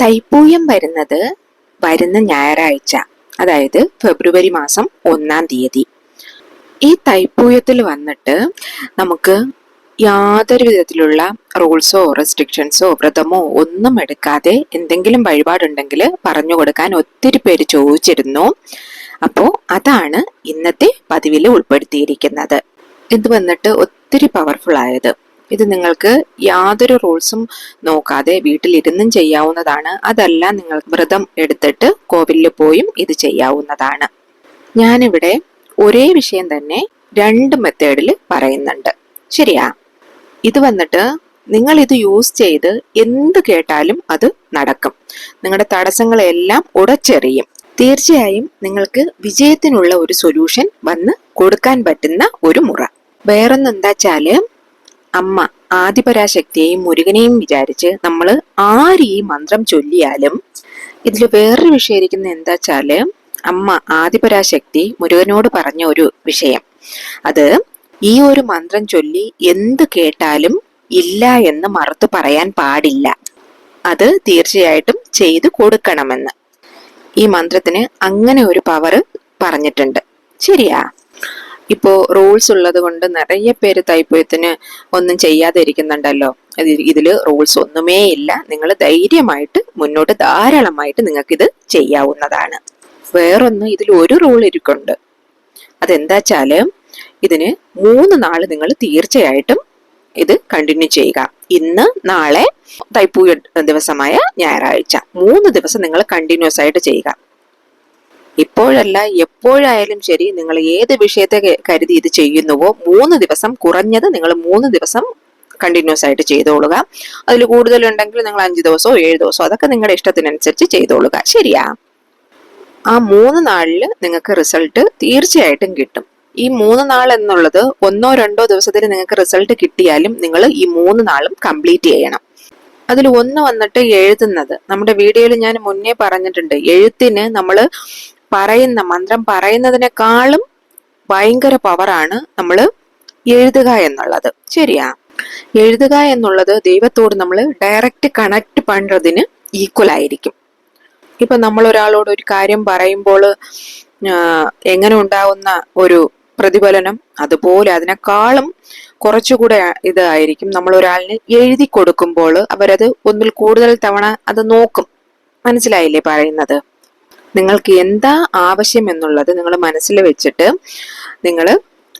തൈപ്പൂയം വരുന്നത് വരുന്ന ഞായറാഴ്ച അതായത് ഫെബ്രുവരി മാസം ഒന്നാം തീയതി. ഈ തൈപ്പൂയത്തിൽ വന്നിട്ട് നമുക്ക് യാതൊരു വിധത്തിലുള്ള റൂൾസോ റെസ്ട്രിക്ഷൻസോ വ്രതമോ ഒന്നും എടുക്കാതെ എന്തെങ്കിലും വഴിപാടുണ്ടെങ്കിൽ പറഞ്ഞു കൊടുക്കാൻ ഒത്തിരി പേര് ചോദിച്ചിരുന്നു. അപ്പോൾ അതാണ് ഇന്നത്തെ പതിവിൽ ഉൾപ്പെടുത്തിയിരിക്കുന്നത്. ഇത് വന്നിട്ട് ഒത്തിരി പവർഫുൾ ആയത്. ഇത് നിങ്ങൾക്ക് യാതൊരു റൂൾസും നോക്കാതെ വീട്ടിലിരുന്നും ചെയ്യാവുന്നതാണ്. അതല്ല നിങ്ങൾ വ്രതം എടുത്തിട്ട് കോവിലിൽ പോയും ഇത് ചെയ്യാവുന്നതാണ്. ഞാനിവിടെ ഒരേ വിഷയം തന്നെ രണ്ട് മെത്തേഡിൽ പറയുന്നുണ്ട്. ശരിയാ? ഇത് വന്നിട്ട് നിങ്ങൾ ഇത് യൂസ് ചെയ്ത് എന്ത് കേട്ടാലും അത് നടക്കും. നിങ്ങളുടെ തടസ്സങ്ങളെല്ലാം ഉടച്ചെറിയും. തീർച്ചയായും നിങ്ങൾക്ക് വിജയത്തിനുള്ള ഒരു സൊല്യൂഷൻ വന്ന് കൊടുക്കാൻ പറ്റുന്ന ഒരു മുറ. വേറൊന്നെന്താച്ചാൽ അമ്മ ആദിപരാശക്തിയെയും മുരുകനെയും വിചാരിച്ച് നമ്മൾ ആര് ഈ മന്ത്രം ചൊല്ലിയാലും ഇതിൽ വേറൊരു വിഷയം എന്താ വെച്ചാൽ അമ്മ ആദിപരാശക്തി മുരുകനോട് പറഞ്ഞ ഒരു വിഷയം. അത് ഈ ഒരു മന്ത്രം ചൊല്ലി എന്ത് കേട്ടാലും ഇല്ല എന്ന് മറുത്തു പറയാൻ പാടില്ല. അത് തീർച്ചയായിട്ടും ചെയ്തു കൊടുക്കണമെന്ന്. ഈ മന്ത്രത്തിന് അങ്ങനെ ഒരു പവർ പറഞ്ഞിട്ടുണ്ട്. ശരിയാ? ഇപ്പോ റൂൾസ് ഉള്ളത് കൊണ്ട് നിറയെ പേര് തൈപ്പൂയത്തിന് ഒന്നും ചെയ്യാതെ ഇരിക്കുന്നുണ്ടല്ലോ ഇതിൽ റൂൾസ് ഒന്നുമേ ഇല്ല നിങ്ങൾ ധൈര്യമായിട്ട് മുന്നോട്ട് ധാരാളമായിട്ട് നിങ്ങൾക്ക് ഇത് ചെയ്യാവുന്നതാണ്. വേറൊന്ന് ഇതിൽ ഒരു റൂൾ ഇരിക്കുന്നുണ്ട്. അതെന്താച്ചാൽ ഇതിന് മൂന്ന് നാൾ നിങ്ങൾ തീർച്ചയായിട്ടും ഇത് കണ്ടിന്യൂ ചെയ്യുക. ഇന്ന് നാളെ തൈപ്പൂയ ദിവസമായ ഞായറാഴ്ച. മൂന്ന് ദിവസം നിങ്ങൾ കണ്ടിന്യൂസ് ആയിട്ട് ചെയ്യുക. ഇപ്പോഴല്ല എപ്പോഴായാലും ശരി നിങ്ങൾ ഏത് വിഷയത്തെ കരുതി ഇത് ചെയ്യുന്നുവോ മൂന്ന് ദിവസം കുറഞ്ഞത് നിങ്ങൾ മൂന്ന് ദിവസം കണ്ടിന്യൂസ് ആയിട്ട് ചെയ്തോളുക. അതിൽ കൂടുതലുണ്ടെങ്കിൽ നിങ്ങൾ അഞ്ച് ദിവസമോ ഏഴ് ദിവസമോ അതൊക്കെ നിങ്ങളുടെ ഇഷ്ടത്തിനനുസരിച്ച് ചെയ്തോളുക. ശരിയാ? ആ മൂന്ന് നാളിൽ നിങ്ങൾക്ക് റിസൾട്ട് തീർച്ചയായിട്ടും കിട്ടും. ഈ മൂന്ന് നാൾ എന്നുള്ളത് ഒന്നോ രണ്ടോ ദിവസത്തിൽ നിങ്ങൾക്ക് റിസൾട്ട് കിട്ടിയാലും നിങ്ങൾ ഈ മൂന്ന് നാളും കംപ്ലീറ്റ് ചെയ്യണം. അതിൽ ഒന്ന് വന്നിട്ട് എഴുതുന്നത്. നമ്മുടെ വീഡിയോയിൽ ഞാൻ മുന്നേ പറഞ്ഞിട്ടുണ്ട് എഴുത്തിന് നമ്മൾ പറയുന്ന മന്ത്രം പറയുന്നതിനേക്കാളും ഭയങ്കര പവറാണ് നമ്മൾ എഴുതുക എന്നുള്ളത്. ശരിയാ? എഴുതുക എന്നുള്ളത് ദൈവത്തോട് നമ്മൾ ഡയറക്റ്റ് കണക്ട് പണ്ടതിന് ഈക്വൽ ആയിരിക്കും. ഇപ്പൊ നമ്മൾ ഒരാളോട് ഒരു കാര്യം പറയുമ്പോൾ എങ്ങനെ ഉണ്ടാവുന്ന ഒരു പ്രതിഫലനം അതുപോലെ അതിനേക്കാളും കുറച്ചുകൂടെ ഇതായിരിക്കും നമ്മൾ ഒരാളിന് എഴുതി കൊടുക്കുമ്പോൾ അവരത് ഒന്നിൽ കൂടുതൽ തവണ അത് നോക്കും. മനസ്സിലായില്ലേ പറയുന്നത്? നിങ്ങൾക്ക് എന്താ ആവശ്യം എന്നുള്ളത് നിങ്ങൾ മനസ്സിൽ വെച്ചിട്ട് നിങ്ങൾ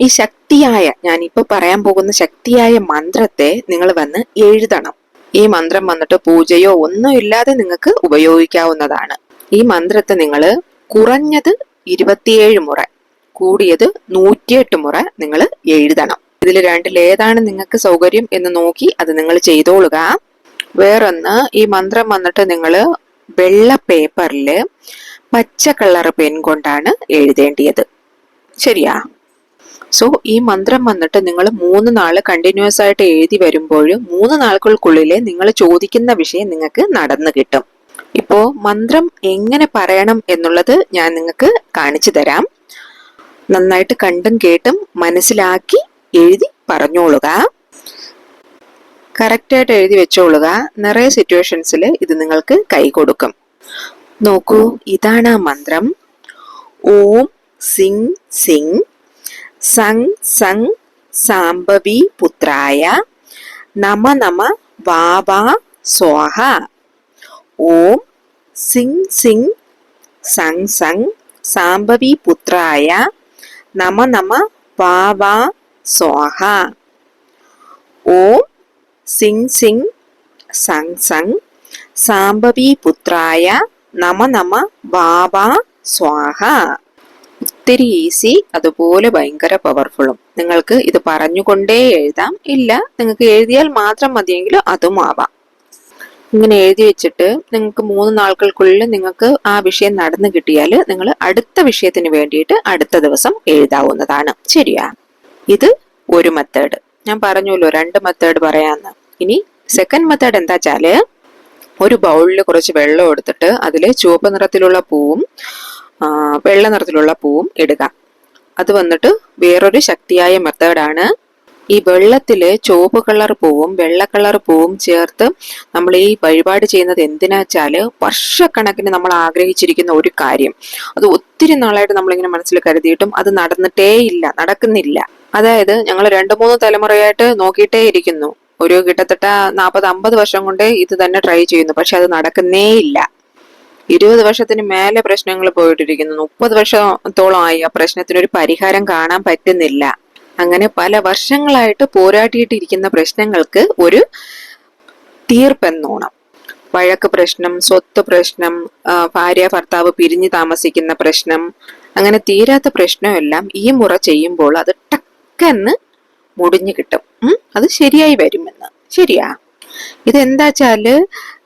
ഈ ശക്തിയായ ഇപ്പൊ പറയാൻ പോകുന്ന ശക്തിയായ മന്ത്രത്തെ നിങ്ങൾ വന്ന് എഴുതണം. ഈ മന്ത്രം വന്നിട്ട് പൂജയോ ഒന്നും ഇല്ലാതെ നിങ്ങൾക്ക് ഉപയോഗിക്കാവുന്നതാണ്. ഈ മന്ത്രത്തെ നിങ്ങൾ കുറഞ്ഞത് ഇരുപത്തിയേഴ് മുറ കൂടിയത് നൂറ്റിയെട്ട് മുറ നിങ്ങൾ എഴുതണം. ഇതിൽ രണ്ടിൽ ഏതാണ് നിങ്ങൾക്ക് സൗകര്യം എന്ന് നോക്കി അത് നിങ്ങൾ ചെയ്തോളുക. വേറൊന്ന് ഈ മന്ത്രം വന്നിട്ട് നിങ്ങൾ വെള്ള പേപ്പറിൽ പച്ച കളർ പെൻ കൊണ്ടാണ് എഴുതേണ്ടിയത്. ശരിയാ? സോ ഈ മന്ത്രം വന്നിട്ട് നിങ്ങൾ മൂന്ന് നാൾ കണ്ടിന്യൂസ് ആയിട്ട് എഴുതി വരുമ്പോൾ മൂന്ന് നാൾക്കുള്ളിൽ നിങ്ങൾ ചോദിക്കുന്ന വിഷയം നിങ്ങൾക്ക് നടന്നു കിട്ടും. ഇപ്പോ മന്ത്രം എങ്ങനെ പറയണം എന്നുള്ളത് ഞാൻ നിങ്ങൾക്ക് കാണിച്ചു തരാം. നന്നായിട്ട് കണ്ടും കേട്ടും മനസ്സിലാക്കി എഴുതി പറഞ്ഞോളുക. കറക്റ്റായിട്ട് എഴുതി വെച്ചോളുക. നിറയെ സിറ്റുവേഷൻസിൽ ഇത് നിങ്ങൾക്ക് കൈ കൊടുക്കും. നോക്കൂ ഇതാണ് ആ മന്ത്രം. ഓം സിങ് സിങ് സങ് സങ് സാംബവി പുത്രായ നമ നമ വാവാ സ്വാഹ. ഓം സിങ് സിങ് സങ് സങ് സാംബവി പുത്രായ നമ നമ വാവാ സ്വാഹ. ഓം സിങ് സിങ് സങ് സങ് സാംബവി പുത്രായ നമ നമ ബാബ സ്വാഹ. ഒത്തിരി ഈസി അതുപോലെ ഭയങ്കര പവർഫുള്ളും. നിങ്ങൾക്ക് ഇത് പറഞ്ഞുകൊണ്ടേ എഴുതാം. ഇല്ല നിങ്ങൾക്ക് എഴുതിയാൽ മാത്രം മതിയെങ്കിലും അതും ആവാം. ഇങ്ങനെ എഴുതി വെച്ചിട്ട് നിങ്ങൾക്ക് മൂന്ന് നാൾക്കുള്ളിൽ നിങ്ങൾക്ക് ആ വിഷയം നടന്നു കിട്ടിയാൽ നിങ്ങൾ അടുത്ത വിഷയത്തിന് വേണ്ടിയിട്ട് അടുത്ത ദിവസം എഴുതാവുന്നതാണ്. ശരിയാ? ഇത് ഒരു മെത്തേഡ്. ഞാൻ പറഞ്ഞല്ലോ രണ്ട് മെത്തേഡ് പറയാന്ന് ഇനി സെക്കൻഡ് മെത്തേഡ് എന്താ വെച്ചാൽ ഒരു ബൗളിൽ കുറച്ച് വെള്ളം എടുത്തിട്ട് അതിൽ ചുവപ്പ് നിറത്തിലുള്ള പൂവും വെള്ള നിറത്തിലുള്ള പൂവും ഇടുക. അത് വന്നിട്ട് വേറൊരു ശക്തിയായ മെത്തേഡാണ് ഈ വെള്ളത്തിൽ ചുവപ്പ് കളർ പൂവും വെള്ള കളർ പൂവും ചേർത്ത് നമ്മൾ ഈ വഴിപാട് ചെയ്യുന്നത് എന്തിനാ വെച്ചാൽ വർഷക്കണക്കിന് നമ്മൾ ആഗ്രഹിച്ചിരിക്കുന്ന ഒരു കാര്യം. അത് ഒത്തിരി നാളായിട്ട് നമ്മളിങ്ങനെ മനസ്സിൽ കരുതിയിട്ടും അത് നടന്നിട്ടേ ഇല്ല നടക്കുന്നില്ല. അതായത് ഞങ്ങൾ രണ്ടു മൂന്ന് തലമുറയായിട്ട് നോക്കിയിട്ടേ ഇരിക്കുന്നു ഒരു കിട്ടത്തട്ട നാൽപ്പത് അമ്പത് വർഷം കൊണ്ട് ഇത് തന്നെ ട്രൈ ചെയ്യുന്നു. പക്ഷെ അത് നടക്കുന്നേ ഇല്ല. ഇരുപത് വർഷത്തിന് മേലെ പ്രശ്നങ്ങൾ പോയിട്ടിരിക്കുന്നു. മുപ്പത് വർഷത്തോളമായി ആ പ്രശ്നത്തിന് ഒരു പരിഹാരം കാണാൻ പറ്റുന്നില്ല. അങ്ങനെ പല വർഷങ്ങളായിട്ട് പോരാട്ടിയിട്ടിരിക്കുന്ന പ്രശ്നങ്ങൾക്ക് ഒരു തീർപ്പെന്നോണം. വഴക്ക് പ്രശ്നം സ്വത്ത് പ്രശ്നം ഭാര്യ ഭർത്താവ് പിരിഞ്ഞു താമസിക്കുന്ന പ്രശ്നം അങ്ങനെ തീരാത്ത പ്രശ്നമെല്ലാം ഈ മുറ ചെയ്യുമ്പോൾ അത് ടക്കെന്ന് മുടിഞ്ഞു കിട്ടും. അത് ശരിയായി വരുമെന്ന്. ശരിയാ? ഇതെന്താച്ചാൽ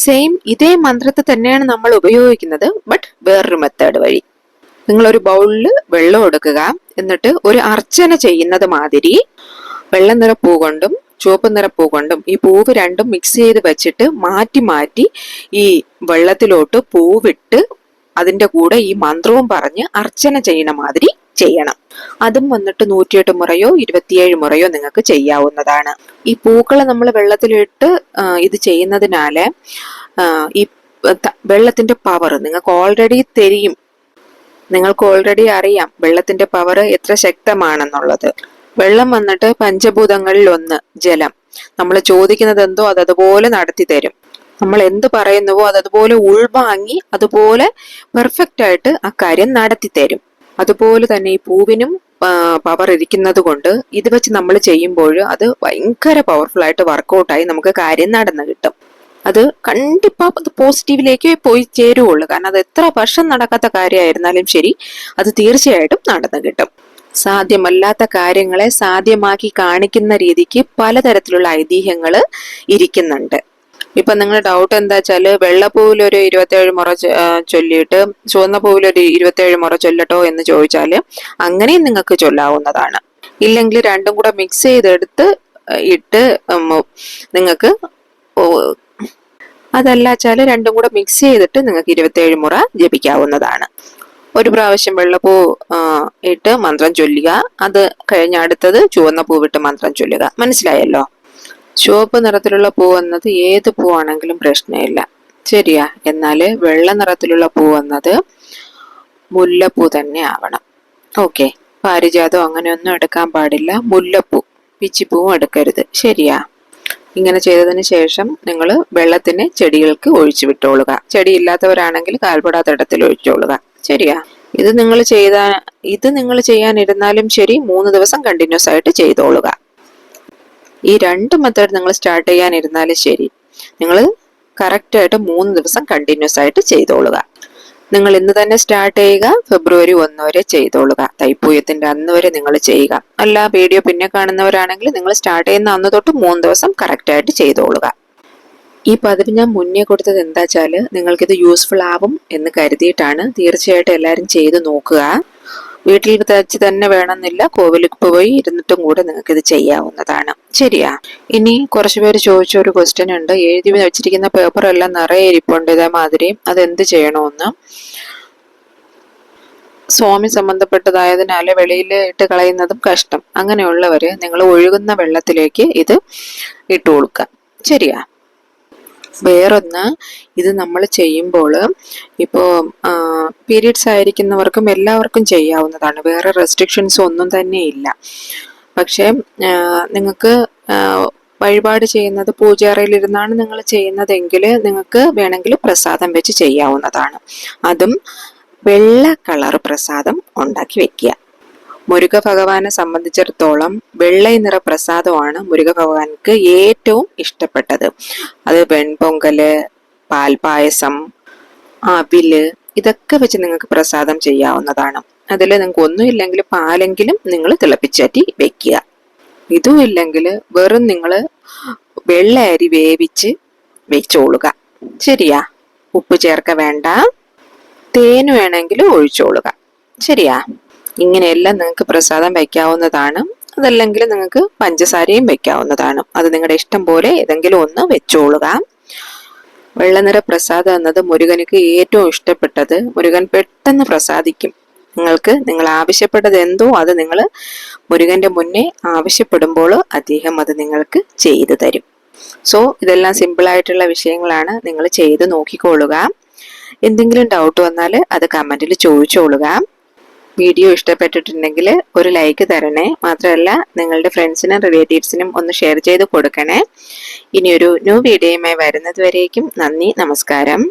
സെയിം ഇതേ മന്ത്രത്തെ തന്നെയാണ് നമ്മൾ ഉപയോഗിക്കുന്നത് ബട്ട് വേറൊരു മെത്തേഡ് വഴി. നിങ്ങൾ ഒരു ബൗളിൽ വെള്ളം എടുക്കുക. എന്നിട്ട് ഒരു അർച്ചന ചെയ്യുന്നത് മാതിരി വെള്ള നിറ പൂ കൊണ്ടും ചുവപ്പ് നിറ പൂ കൊണ്ടും ഈ പൂവ് രണ്ടും മിക്സ് ചെയ്ത് വെച്ചിട്ട് മാറ്റി മാറ്റി ഈ വെള്ളത്തിലോട്ട് പൂവിട്ട് അതിന്റെ കൂടെ ഈ മന്ത്രവും പറഞ്ഞ് അർച്ചന ചെയ്യണ മാതിരി ചെയ്യണം. അതും വന്നിട്ട് നൂറ്റിയെട്ട് മുറയോ ഇരുപത്തിയേഴ് മുറയോ നിങ്ങൾക്ക് ചെയ്യാവുന്നതാണ്. ഈ പൂക്കളെ നമ്മൾ വെള്ളത്തിലിട്ട് ഇത് ചെയ്യുന്നതിനാല് ഈ വെള്ളത്തിന്റെ പവർ നിങ്ങൾക്ക് ഓൾറെഡി തെരിയും. നിങ്ങൾക്ക് ഓൾറെഡി അറിയാം വെള്ളത്തിന്റെ പവർ എത്ര ശക്തമാണെന്നുള്ളത്. വെള്ളം വന്നിട്ട് പഞ്ചഭൂതങ്ങളിൽ ഒന്ന് ജലം. നമ്മൾ ചോദിക്കുന്നത് എന്തോ അത് അതുപോലെ നടത്തി തരും. നമ്മൾ എന്ത് പറയുന്നുവോ അത് അതുപോലെ ഉൾവാങ്ങി അതുപോലെ പെർഫെക്റ്റ് ആയിട്ട് ആ കാര്യം നടത്തി തരും. അതുപോലെ തന്നെ ഈ പൂവിനും പവർ ഇരിക്കുന്നത് കൊണ്ട് ഇത് വെച്ച് നമ്മൾ ചെയ്യുമ്പോൾ അത് ഭയങ്കര പവർഫുൾ ആയിട്ട് വർക്കൗട്ടായി നമുക്ക് കാര്യം നടന്നു കിട്ടും. അത് കണ്ടിപ്പാ പോസിറ്റീവിലേക്ക് പോയി ചേരുവുള്ളൂ. കാരണം അത് എത്ര വർഷം നടക്കാത്ത കാര്യമായിരുന്നാലും ശരി അത് തീർച്ചയായിട്ടും നടന്നു കിട്ടും. സാധ്യമല്ലാത്ത കാര്യങ്ങളെ സാധ്യമാക്കി കാണിക്കുന്ന രീതിക്ക് പലതരത്തിലുള്ള ഐതിഹ്യങ്ങൾ ഇരിക്കുന്നുണ്ട്. ഇപ്പൊ നിങ്ങളുടെ ഡൗട്ട് എന്താ വെച്ചാൽ വെള്ളപ്പൂവിൽ ഒരു ഇരുപത്തേഴ് മുറ ചൊല്ലിയിട്ട് ചുവന്ന പൂവിൽ ഒരു ഇരുപത്തേഴ് മുറ ചൊല്ലട്ടോ എന്ന് ചോദിച്ചാൽ അങ്ങനെയും നിങ്ങൾക്ക് ചൊല്ലാവുന്നതാണ്. ഇല്ലെങ്കിൽ രണ്ടും കൂടെ മിക്സ് ചെയ്തെടുത്ത് ഇട്ട് നിങ്ങൾക്ക് അതല്ല വെച്ചാൽ രണ്ടും കൂടെ മിക്സ് ചെയ്തിട്ട് നിങ്ങൾക്ക് ഇരുപത്തേഴ് മുറ ജപിക്കാവുന്നതാണ്. ഒരു പ്രാവശ്യം വെള്ളപ്പൂ ഇട്ട് മന്ത്രം ചൊല്ലുക. അത് കഴിഞ്ഞ അടുത്തത് ചുവന്ന പൂവിട്ട് മന്ത്രം ചൊല്ലുക. മനസ്സിലായല്ലോ? ചുവപ്പ് നിറത്തിലുള്ള പൂ എന്നത് ഏത് പൂവാണെങ്കിലും പ്രശ്നമില്ല. ശരിയാ. എന്നാൽ വെള്ള നിറത്തിലുള്ള പൂ എന്നത് മുല്ലപ്പൂ തന്നെ ആവണം. ഓക്കെ. പാരിജാതം അങ്ങനെയൊന്നും എടുക്കാൻ പാടില്ല. മുല്ലപ്പൂ. പിച്ചിപ്പൂവും എടുക്കരുത്. ശരിയാ. ഇങ്ങനെ ചെയ്തതിന് ശേഷം നിങ്ങൾ വെള്ളത്തിന് ചെടികൾക്ക് ഒഴിച്ചു വിട്ടോളുക. ചെടി ഇല്ലാത്തവരാണെങ്കിൽ കാൽപ്പെടാത്ത ഇടത്തിൽ ഒഴിച്ചോളുക. ശരിയാ. ഇത് നിങ്ങൾ ചെയ്ത ഇത് നിങ്ങൾ ചെയ്യാനിരുന്നാലും ശരി മൂന്ന് ദിവസം കണ്ടിന്യൂസ് ആയിട്ട് ചെയ്തോളുക. ഈ രണ്ട് മെത്തേഡ് നിങ്ങൾ സ്റ്റാർട്ട് ചെയ്യാനിരുന്നാലും ശരി. നിങ്ങൾ കറക്റ്റ് ആയിട്ട് മൂന്ന് ദിവസം കണ്ടിന്യൂസ് ആയിട്ട് ചെയ്തോളുക. നിങ്ങൾ ഇന്ന് തന്നെ സ്റ്റാർട്ട് ചെയ്യുക ഫെബ്രുവരി ഒന്ന് വരെ ചെയ്തോളുക. തൈപ്പൂയത്തിന്റെ അന്ന് വരെ നിങ്ങൾ ചെയ്യുക. അല്ല വീഡിയോ പിന്നെ കാണുന്നവരാണെങ്കിൽ നിങ്ങൾ സ്റ്റാർട്ട് ചെയ്യുന്ന അന്ന് തൊട്ട് മൂന്ന് ദിവസം കറക്റ്റ് ആയിട്ട് ചെയ്തോളുക. ഈ പതിവ് ഞാൻ മുന്നേ കൊടുത്തത് എന്താ വെച്ചാൽ നിങ്ങൾക്കിത് യൂസ്ഫുൾ ആവും എന്ന് കരുതിയിട്ടാണ് തീർച്ചയായിട്ടും എല്ലാവരും ചെയ്ത് നോക്കുക. വീട്ടിൽ തയ്ച്ച് തന്നെ വേണമെന്നില്ല. കോവിലിൽ പോയി ഇരുന്നിട്ടും കൂടെ നിങ്ങൾക്ക് ഇത് ചെയ്യാവുന്നതാണ്. ശരിയാ. ഇനി കുറച്ചുപേര് ചോദിച്ച ഒരു ക്വസ്റ്റ്യൻ ഉണ്ട്. എഴുതി വെച്ചിരിക്കുന്ന പേപ്പർ എല്ലാം നിറയെ ഇരിപ്പുണ്ട് ഇതേമാതിരി എന്ത് ചെയ്യണമെന്ന് സ്വാമി സംബന്ധപ്പെട്ടതായതിനാൽ വെളിയിൽ ഇട്ട് കളയുന്നതും കഷ്ടം. അങ്ങനെയുള്ളവര് നിങ്ങൾ ഒഴുകുന്ന വെള്ളത്തിലേക്ക് ഇത് ഇട്ടു കൊടുക്കുക. ശരിയാ. വേറൊന്ന് ഇത് നമ്മൾ ചെയ്യുമ്പോൾ ഇപ്പോൾ പീരീഡ്സ് ആയിരിക്കുന്നവർക്കും എല്ലാവർക്കും ചെയ്യാവുന്നതാണ്. വേറെ റെസ്ട്രിക്ഷൻസ് ഒന്നും തന്നെ ഇല്ല. പക്ഷേ നിങ്ങൾക്ക് വഴിപാട് ചെയ്യുന്നത് പൂജാറയിലിരുന്നാണ് നിങ്ങൾ ചെയ്യുന്നതെങ്കിൽ നിങ്ങൾക്ക് വേണമെങ്കിൽ പ്രസാദം വെച്ച് ചെയ്യാവുന്നതാണ്. അതും വെള്ള കളർ പ്രസാദം ഉണ്ടാക്കി വെക്കുക. മുരുക ഭഗവാനെ സംബന്ധിച്ചിടത്തോളം വെള്ളൈ നിറ പ്രസാദമാണ് മുരുക ഭഗവാൻക്ക് ഏറ്റവും ഇഷ്ടപ്പെട്ടത്. അത് വെൺപൊങ്കൽ പാൽപായസം അവിൽ ഇതൊക്കെ വെച്ച് നിങ്ങൾക്ക് പ്രസാദം ചെയ്യാവുന്നതാണ്. അതിൽ നിങ്ങൾക്ക് ഒന്നും ഒന്നുമില്ലെങ്കിൽ പാലെങ്കിലും നിങ്ങൾ തിളപ്പിച്ചാറ്റി വെക്കുക. ഇതും ഇല്ലെങ്കിൽ വെറും നിങ്ങൾ വെള്ള അരി വേവിച്ച് വെച്ചോളുക. ശരിയാ? ഉപ്പ് ചേർക്ക വേണ്ട. തേൻ വേണമെങ്കിൽ ഒഴിച്ചോളുക. ശരിയാ? ഇങ്ങനെയെല്ലാം നിങ്ങൾക്ക് പ്രസാദം വയ്ക്കാവുന്നതാണ് അതല്ലെങ്കിൽ നിങ്ങൾക്ക് പഞ്ചസാരയും വെക്കാവുന്നതാണ്. അത് നിങ്ങളുടെ ഇഷ്ടം പോലെ ഏതെങ്കിലും ഒന്ന് വെച്ചോളുക. വെള്ളനിറ പ്രസാദം എന്നത് മുരുകനുക്ക് ഏറ്റവും ഇഷ്ടപ്പെട്ടത്. മുരുകൻ പെട്ടെന്ന് പ്രസാദിക്കും. നിങ്ങൾക്ക് നിങ്ങൾ ആവശ്യപ്പെട്ടത് എന്തോ അത് നിങ്ങൾ മുരുകന്റെ മുന്നേ ആവശ്യപ്പെടുമ്പോൾ അദ്ദേഹം അത് നിങ്ങൾക്ക് ചെയ്തു തരും. സോ ഇതെല്ലാം സിമ്പിൾ ആയിട്ടുള്ള വിഷയങ്ങളാണ്. നിങ്ങൾ ചെയ്ത് നോക്കിക്കൊള്ളുക. എന്തെങ്കിലും ഡൗട്ട് വന്നാൽ അത് കമന്റിൽ ചോദിച്ചോളുക. വീഡിയോ ഇഷ്ടപ്പെട്ടിട്ടുണ്ടെങ്കിൽ ഒരു ലൈക്ക് തരണേ. മാത്രമല്ല നിങ്ങളുടെ ഫ്രണ്ട്സിനും റിലേറ്റീവ്സിനും ഒന്ന് ഷെയർ ചെയ്ത് കൊടുക്കണേ. ഇനിയൊരു ന്യൂ വീഡിയോയുമായി വരുന്നതുവരേക്കും നന്ദി നമസ്കാരം.